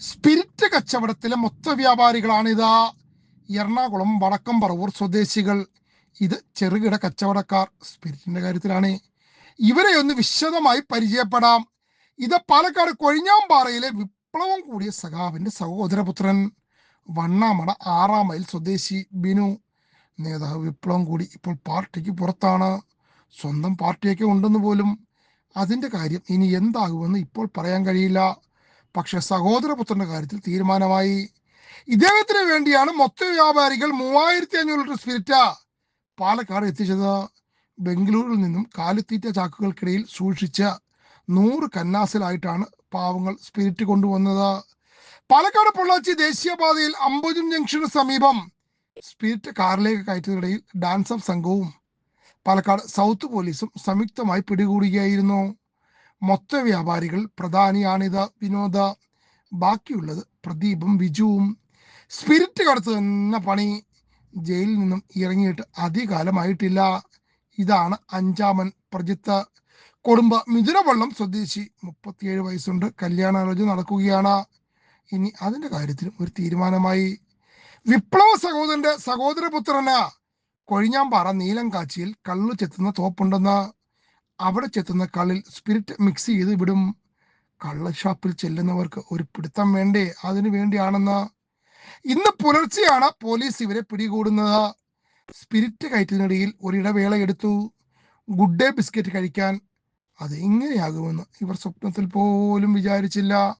Spirit കച്ചവടത്തിലെ മൊത്ത വ്യാപാരികളാണിത് എറണാകുളം വടക്കം പറവൂർ സ്വദേശികൾ. ഇത് ചെറുകിട കച്ചവടക്കാർ. സ്പിരിറ്റിന്റെ കാര്യത്തിലാണ്. ഇവരെ ഒന്ന് വിശദമായി പരിചയപ്പെടാം. ഇത് പാലക്കാട് കൊഴിഞ്ഞാമ്പാറയിലെ വിപ്ലവം കൂടിയ സഖാവിന്റെ സഹോദരപുത്രൻ. വണ്ണാമട ആറാം മൈൽ സ്വദേശി ബിനു. നേതാവ് വിപ്ലവം കൂടി ഇപ്പോൾ പാർട്ടിക്ക് പുറത്താണ്. സ്വന്തം പാർട്ടിയൊക്കെ ഉണ്ടെന്ന് പോലും അതിന്റെ കാര്യം ഇനി എന്താകുമെന്ന് ഇപ്പോൾ പറയാൻ കഴിയില്ല. പക്ഷെ സഹോദരപുത്രന്റെ കാര്യത്തിൽ തീരുമാനമായി. ഇദ്ദേഹത്തിന് വേണ്ടിയാണ് മൊത്ത വ്യാപാരികൾ മൂവായിരത്തി അഞ്ഞൂറ് ലിറ്റർ സ്പിരിറ്റ പാലക്കാട് എത്തിച്ചത്. ബംഗളൂരിൽ നിന്നും കാലിത്തീറ്റ ചാക്കുകൾക്കിടയിൽ സൂക്ഷിച്ച നൂറ് കന്നാസിലായിട്ടാണ് പാവങ്ങൾ സ്പിരിറ്റ് കൊണ്ടുവന്നത്. പാലക്കാട് പൊള്ളാച്ചി ദേശീയപാതയിൽ അമ്പുജം ജംഗ്ഷന് സമീപം സ്പിരിറ്റ് കാറിലേക്ക് കയറ്റത്തിനിടയിൽ ഡാൻസ് ഓഫ് സംഘവും പാലക്കാട് സൗത്ത് പോലീസും സംയുക്തമായി പിടികൂടുകയായിരുന്നു. മൊത്ത വ്യാപാരികൾ പ്രധാനിയാണിത് വിനോദ ബാക്കിയുള്ളത് പ്രദീപും വിജുവും. സ്പിരിറ്റ് കടത്ത് എന്ന പണി ജയിലിൽ നിന്നും ഇറങ്ങിയിട്ട് അധികാലമായിട്ടില്ല. ഇതാണ് അഞ്ചാമൻ പ്രജിത്ത. കുടുംബ മിഥുനവള്ളം സ്വദേശി മുപ്പത്തിയേഴ് വയസ്സുണ്ട്. കല്യാണാലോചന നടക്കുകയാണ്. ഇനി അതിന്റെ കാര്യത്തിലും ഒരു തീരുമാനമായി. വിപ്ലവ സഹോദരന്റെ സഹോദരപുത്രന് കൊഴിഞ്ഞാമ്പാറ നീലം കാച്ചിയിൽ കള്ളു ചെത്തുന്ന തോപ്പുണ്ടെന്ന്. അവിടെ ചെത്തുന്ന കള്ളിൽ സ്പിരിറ്റ് മിക്സ് ചെയ്ത് വിടും. കള്ള ഷാപ്പിൽ ചെല്ലുന്നവർക്ക് ഒരു പിടുത്തം വേണ്ടേ? അതിനു വേണ്ടിയാണെന്ന്. ഇന്ന് പുലർച്ചെയാണ് പോലീസ് ഇവരെ പിടികൂടുന്നത്. സ്പിരിറ്റ് കയറ്റത്തിനിടയിൽ ഒരിടവേള എടുത്തു. ഗുഡ് ഡേ ബിസ്ക്കറ്റ് കഴിക്കാൻ. അതെങ്ങനെയാകുമെന്ന് ഇവർ സ്വപ്നത്തിൽ പോലും വിചാരിച്ചില്ല.